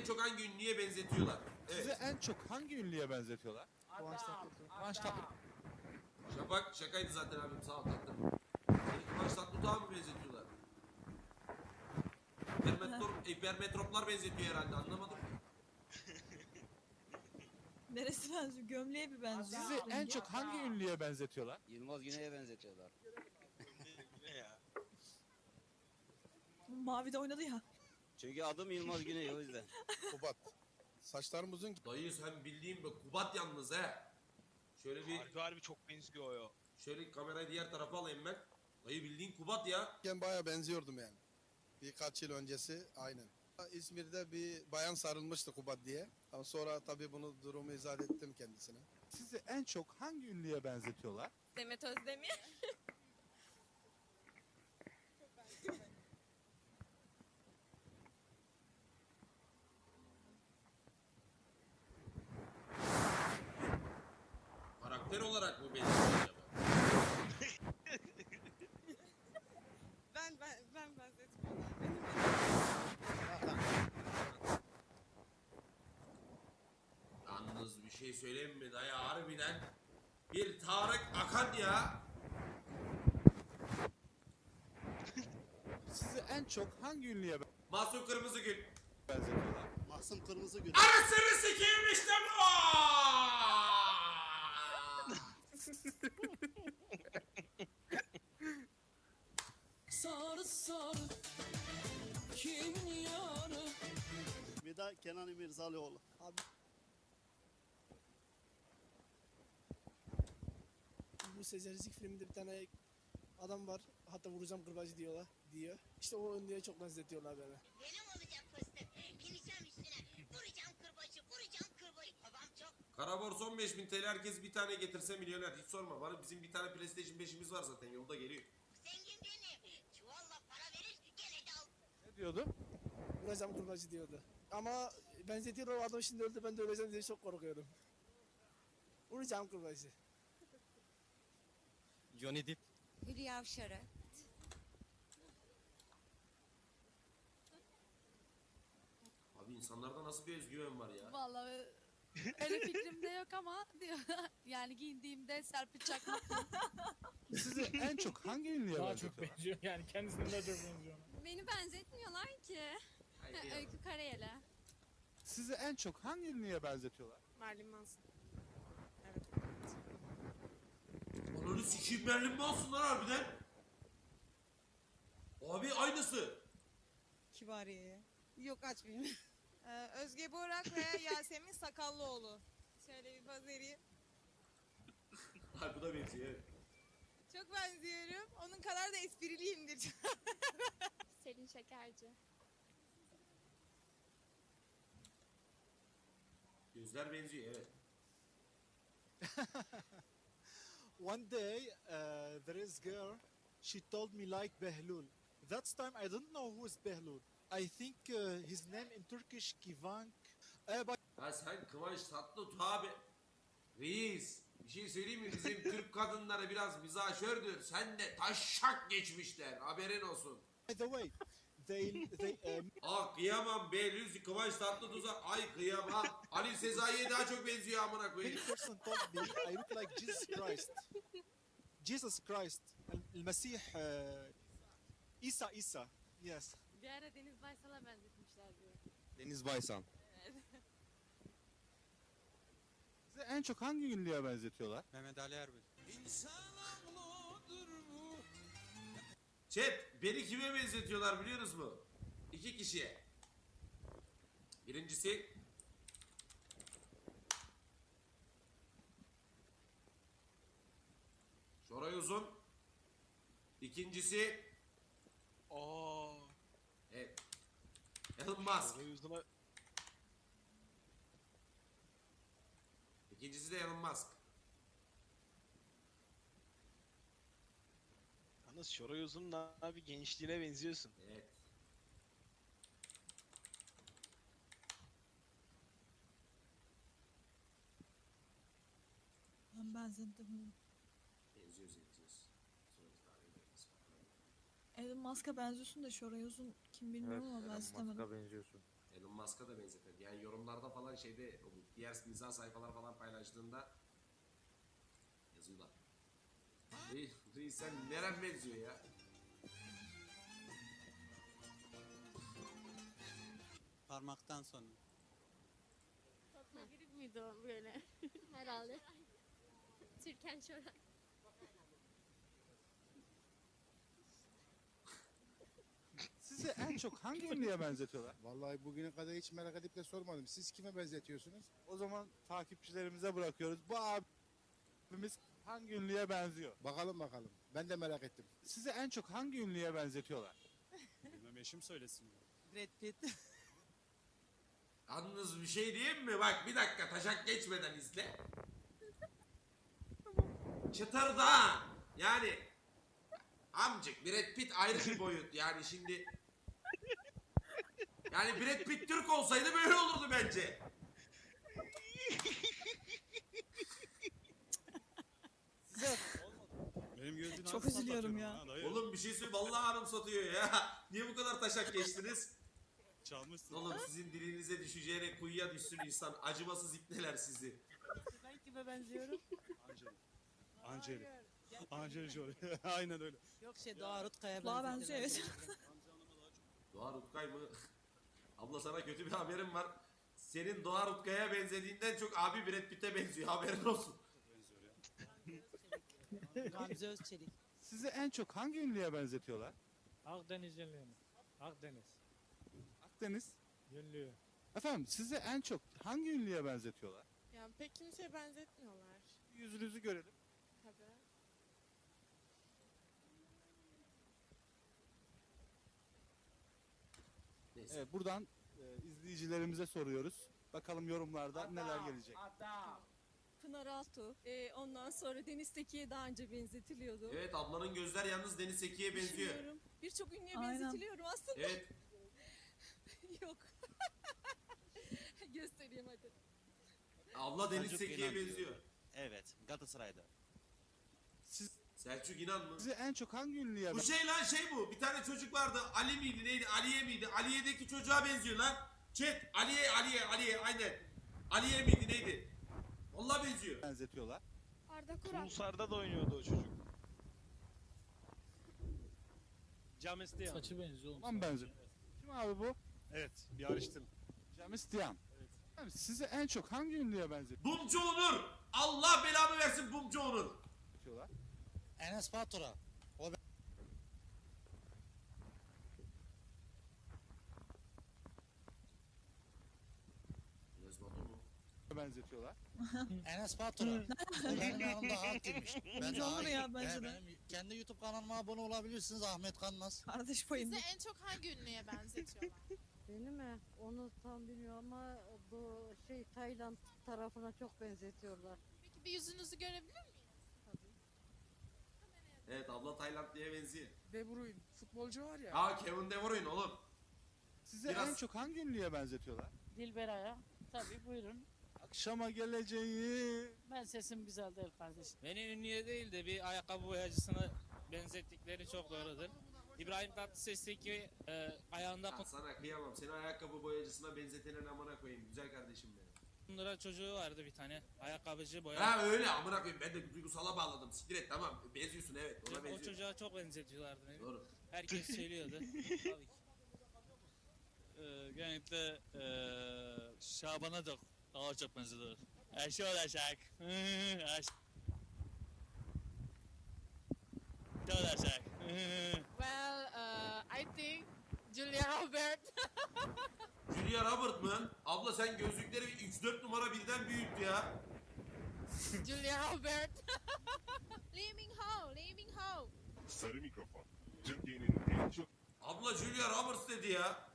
en çok hangi ünlüye benzetiyorlar? Evet. en çok hangi ünlüye benzetiyorlar? Kıvanç Tatlıtuğ. Kıvanç Tatlı. Şafak şakaydı zaten abim sağ ol tatlım. Seni Kıvanç Tatlıtuğ'a mı benzetiyorlar? Hipermetrop, hipermetroplar benzetiyor herhalde anlamadım. Neresi benziyor? Gömleğe bir benziyor. Sizi en çok hangi ünlüye benzetiyorlar? Yılmaz Güney'e benzetiyorlar. Ne ya? Mavi'de oynadı ya. Çünkü adım Yılmaz Güney o yüzden. Kubat. Saçlarım uzun. Dayı sen bildiğin bir Kubat yalnız he. Şöyle bir Harbi harbi çok benziyor o. şöyle kamerayı diğer tarafa alayım ben. Dayı bildiğin Kubat ya. Ben baya benziyordum yani. Birkaç yıl öncesi aynen. İzmir'de bir bayan sarılmıştı Kubat diye. Ama sonra tabii bunu durumu izah ettim kendisine. Sizi en çok hangi ünlüye benzetiyorlar? Demet Özdemir. Karakter olarak mı benziyor acaba? Ben ben ben benzetmiyorlar. Benim Yalnız bir şey söyleyeyim mi dayı harbiden bir Tarık Akan ya. Sizi en çok hangi ünlüye Masum Kırmızıgül. benzetiyorlar? Mahsum Kırmızı Gül. Anasını sikeyim işte bu. Sarı sarı kimin yanı Bir de Kenan İmirzalıoğlu. Abi. Bu Sezer Rizik filminde bir tane adam var. Hatta vuracağım kırbacı diyorlar diyor. İşte o ünlüye çok benzetiyorlar beni. Benim olacak fıstık. Geleceğim üstüne. Vuracağım kırbacı, vuracağım kırbacı. Babam çok Karabors 15 bin TL herkes bir tane getirse milyoner hiç sorma. Bana bizim bir tane PlayStation 5'imiz var zaten yolda geliyor. zengin benim. Çuvalla para verir, gene de al. Ne diyordu? Vuracağım kırbacı diyordu. Ama benzetiyorlar o adam şimdi öldü ben de öleceğim diye çok korkuyorum. Vuracağım kırbacı. Johnny Depp. Hülya Avşar'a. Abi insanlarda nasıl bir özgüven var ya? Vallahi öyle fikrim de yok ama diyor. yani giyindiğimde Serpil Çakmak. Sizi en çok hangi ünlüye Daha çok benziyor yani kendisine daha çok benziyor. Beni benzetmiyorlar ki. Haydi ya. Öykü Karayel'e. Sizi en çok hangi ünlüye benzetiyorlar? Marilyn Manson. Evet. Ananı sikeyim Merlin Manson lan harbiden. Abi aynısı. Kibariye'ye. Yok açmayayım. Ee, Özge Borak ve Yasemin Sakallıoğlu. Şöyle bir poz vereyim. Ha bu da benziyor evet. Çok benziyorum. Onun kadar da espriliyimdir. Selin Şekerci. Gözler benziyor evet. One day, uh, there is girl. She told me like Behlul. That time I don't know who is Behlul. I think uh, his name in Turkish Kivank. Uh, but Ha sen Kıvanç Tatlıtuğ abi. Reis. Bir şey söyleyeyim mi? Bizim Türk kadınları biraz mizahşördür. Sen de taşşak geçmişler. Haberin olsun. by the way, they they um, Ah kıyamam be Lüzi Kıvanç Tatlıtuğ'a. Ay kıyamam. Ali Sezai'ye daha çok benziyor amına koyayım. person told me I look like Jesus Christ. Jesus Christ. Al Masih. Uh, Isa Isa. Yes. Bir ara Deniz Baysal'a benzetmişler diyor. Deniz Baysan. Sizi en çok hangi ünlüye benzetiyorlar? Mehmet Ali Erbil. Chat beni kime benzetiyorlar biliyorsunuz mu? İki kişiye. Birincisi Uzun. İkincisi Aa. evet. Elon Musk. Yüzüne İkincisi de Elon Musk. Yalnız Şoray Uzun'un abi gençliğine benziyorsun. Evet. Ben benzettim. Benziyoruz benziyoruz. Elon Musk'a benziyorsun da Şoray Uzun kim bilmiyorum ama benzetemedim. benziyorsun. Elon Musk'a da benzetir. Yani yorumlarda falan şeyde o diğer mizah sayfalar falan paylaştığında yazıyorlar. Reis, reis sen neren benziyor ya? Parmaktan sonra. Fatma Girik miydi o böyle? Herhalde. Türkan Şoray. Sizi en çok hangi ünlüye benzetiyorlar? Vallahi bugüne kadar hiç merak edip de sormadım. Siz kime benzetiyorsunuz? O zaman takipçilerimize bırakıyoruz. Bu abimiz hangi ünlüye benziyor? Bakalım bakalım. Ben de merak ettim. Sizi en çok hangi ünlüye benzetiyorlar? Bilmem eşim söylesin. Brad Pitt. Yalnız bir şey diyeyim mi? Bak bir dakika taşak geçmeden izle. Çıtırdı ha. Yani amcık Brad Pitt ayrı bir boyut. Yani şimdi yani Brad Pitt Türk olsaydı böyle olurdu bence. Benim Çok üzülüyorum ya. Oğlum bir şey söyle vallahi hanım satıyor ya. Niye bu kadar taşak geçtiniz? Çalmışsın. Oğlum sizin dilinize düşeceğine kuyuya düşsün insan. Acımasız ipneler sizi. Ben kime benziyorum? Angeli. Angeli Jolie. Aynen öyle. Yok şey Doğa Rutkaya Kulağa benziyor. benziyor, Doğa Rutkay mı? Abla sana kötü bir haberim var. Senin Doğa Rutkay'a benzediğinden çok abi Brad Pitt'e benziyor haberin olsun. Gamze Özçelik. Sizi en çok hangi ünlüye benzetiyorlar? Akdeniz yönlüğü? Akdeniz. Akdeniz. Yönlüğü. Efendim sizi en çok hangi ünlüye benzetiyorlar? Yani pek kimseye benzetmiyorlar. Yüzünüzü görelim. Tabii. Evet, buradan e, izleyicilerimize soruyoruz. Bakalım yorumlarda neler gelecek. Pınar Altuğ. Ee, ondan sonra Deniz Tekin'e daha önce benzetiliyordu. Evet ablanın gözler yalnız Deniz Seki'ye benziyor. Düşünüyorum. Birçok ünlüye Aynen. benzetiliyorum aslında. Evet. Yok. Göstereyim hadi. Abla Deniz Selçuk Seki'ye İnan diyor. benziyor. Evet. Galatasaray'da. Selçuk İnan mı? Sizi en çok hangi ünlüye Bu şey lan şey bu. Bir tane çocuk vardı. Ali miydi neydi? Aliye miydi? Aliye'deki çocuğa benziyor lan. Chat. Aliye, Aliye, Aliye. Aynen. Aliye miydi neydi? Vallahi benziyor. benzetiyorlar? Arda Kural. Pulsar'da da oynuyordu o çocuk. James Diyan. Saçı benziyor oğlum. Tamam benziyor. Kim abi bu? Evet. Bir araştırdım. Jamis Diyan. Efendim, sizi en çok hangi ünlüye Bumcu Onur. Allah belamı versin Bumcu Onur. benzetiyorlar? Enes Batur'a. Enes Batur mu? Benzetiyorlar. Enes Batur'a. o benim yanımda hakimmiş. Ben de olur ya hakim. bence He, de. benim kendi YouTube kanalıma abone olabilirsiniz Ahmet Kanmaz. Kardeş payında. Sizi en çok hangi ünlüye benzetiyorlar? Beni mi? Onu tam bilmiyorum ama bu şey Tayland tarafına çok benzetiyorlar. Peki bir yüzünüzü görebilir miyim? Evet abla Tayland diye benziyor. De Bruyne futbolcu var ya. Aa Kevin De Bruyne oğlum. Sizi Biraz- en çok hangi ünlüye benzetiyorlar? Dilberay'a. Tabii buyurun. Akşama geleceği. Ben sesim güzel değil kardeşim. Beni ünlüye değil de bir ayakkabı boyacısına benzettikleri çok doğrudur. İbrahim Tatlıses'teki e, ayağında Ya sana kıyamam. Seni ayakkabı boyacısına benzetenin amına koyayım. Güzel kardeşim benim. kundura çocuğu vardı bir tane. Ayakkabıcı boya. Ha öyle amına koyayım. Ben de duygusala bağladım. Siktir et tamam. Benziyorsun evet. Çocuğa çok benzetiyorlardı beni. Doğru. Herkes söylüyordu. Tabii ki. Ee, genellikle ee, Şaban'a da daha çok benziyor. Eşi olacak. Eşi olacak. Well, uh, I think Julia Robert. Julia Robert mı? Abla sen gözlükleri 3-4 numara birden büyüttü ya. Julia Robert. Sarı mikrofon. Türkiye'nin en çok Abla Julia Roberts dedi ya.